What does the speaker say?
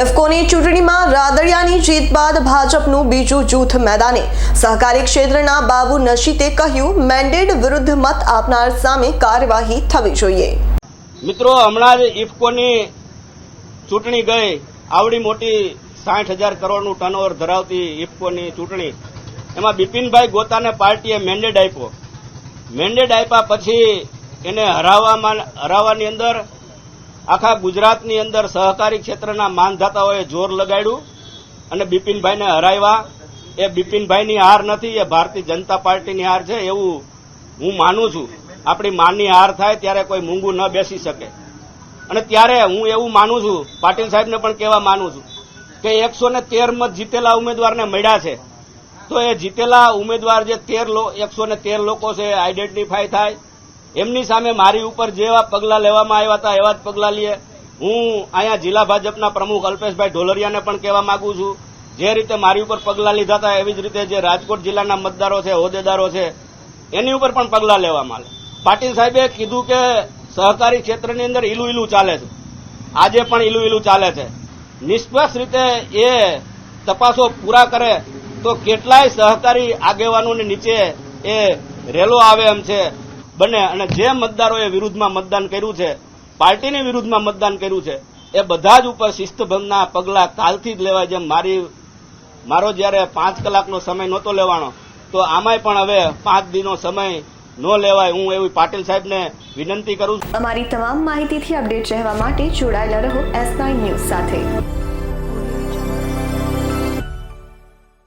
ઇફકોની ચૂંટણીમાં રાદડિયાની જીત બાદ ભાજપનું બીજું જૂથ મેદાને. સહકારી ક્ષેત્રના બાબુ નશીતે કહ્યું મેન્ડેટ વિરુદ્ધ મત આપનાર સામે કાર્યવાહી થવી જોઈએ. મિત્રો, હમણાં જ ઇફકોની ચૂંટણી ગઈ. આવડી મોટી સાઠ હજાર કરોડનું ટર્નઓવર ધરાવતી ઇફકોની ચૂંટણી. એમાં બિપિનભાઈ ગોતાને પાર્ટીએ મેન્ડેટ આપ્યો. મેન્ડેટ આપ્યા પછી એને હરાવવામાં હરાવવાની અંદર આખા ગુજરાતની અંદર સહકારી ક્ષેત્રના માનધાતાઓએ જોર લગાડ્યું અને બિપિનભાઈને હરાવ્યા. એ બિપિનભાઈની હાર નથી, એ ભારતીય જનતા પાર્ટીની હાર છે એવું હું માનું છું. આપણી માનની હાર થાય ત્યારે કોઈ મૂંગું ન બેસી શકે. અને ત્યારે હું એવું માનું છું, પાટીલ સાહેબને પણ કહેવા માનું છું, કે એકસો ને મત જીતેલા ઉમેદવારને મળ્યા છે. તો એ જીતેલા ઉમેદવાર જે તેર એકસો ને તેર લોકો છે આઈડેન્ટિફાય થાય. એમની સામે મારી ઉપર જેવા પગલાં લેવામાં આવ્યા હતા, એવા જ પગલાં લઈએ હું અહીંયા જિલ્લા ભાજપના પ્રમુખ અલ્પેશભાઈ ઢોલરિયાને પણ કહેવા માંગુ છું, જે રીતે મારી ઉપર પગલાં લીધા હતા, એવી જ રીતે જે રાજકોટ જિલ્લાના મતદારો છે, હોદ્દેદારો છે, એની ઉપર પણ પગલાં લેવામાં આવે. પાટીલ સાહેબે કીધું કે સહકારી ક્ષેત્રની અંદર ઈલું ઈલું ચાલે છે. આજે પણ ઈલું ઈલું ચાલે છે. નિષ્પક્ષ રીતે એ તપાસો પૂરા કરે, તો કેટલાય સહકારી આગેવાનોની નીચે એ રેલો આવે એમ છે. બને અને જે મતદારોએ વિરુદ્ધમાં મતદાન કર્યું છે, પાર્ટીની વિરુદ્ધમાં મતદાન કર્યું છે, એ બધા જ ઉપર શિસ્તભંગના પગલાં કાલથી જ લેવાય જેમ મારી, મારો જ્યારે પાંચ કલાકનો સમય નહોતો લેવાનો, તો આમાંય પણ હવે પાંચ દિનનો સમય ન લેવાય હું એવી પાટીલ સાહેબને વિનંતી કરું છું. અમારી તમામ માહિતીથી અપડેટ રહેવા માટે જોડાયેલા રહો એસ ન્યૂઝ સાથે.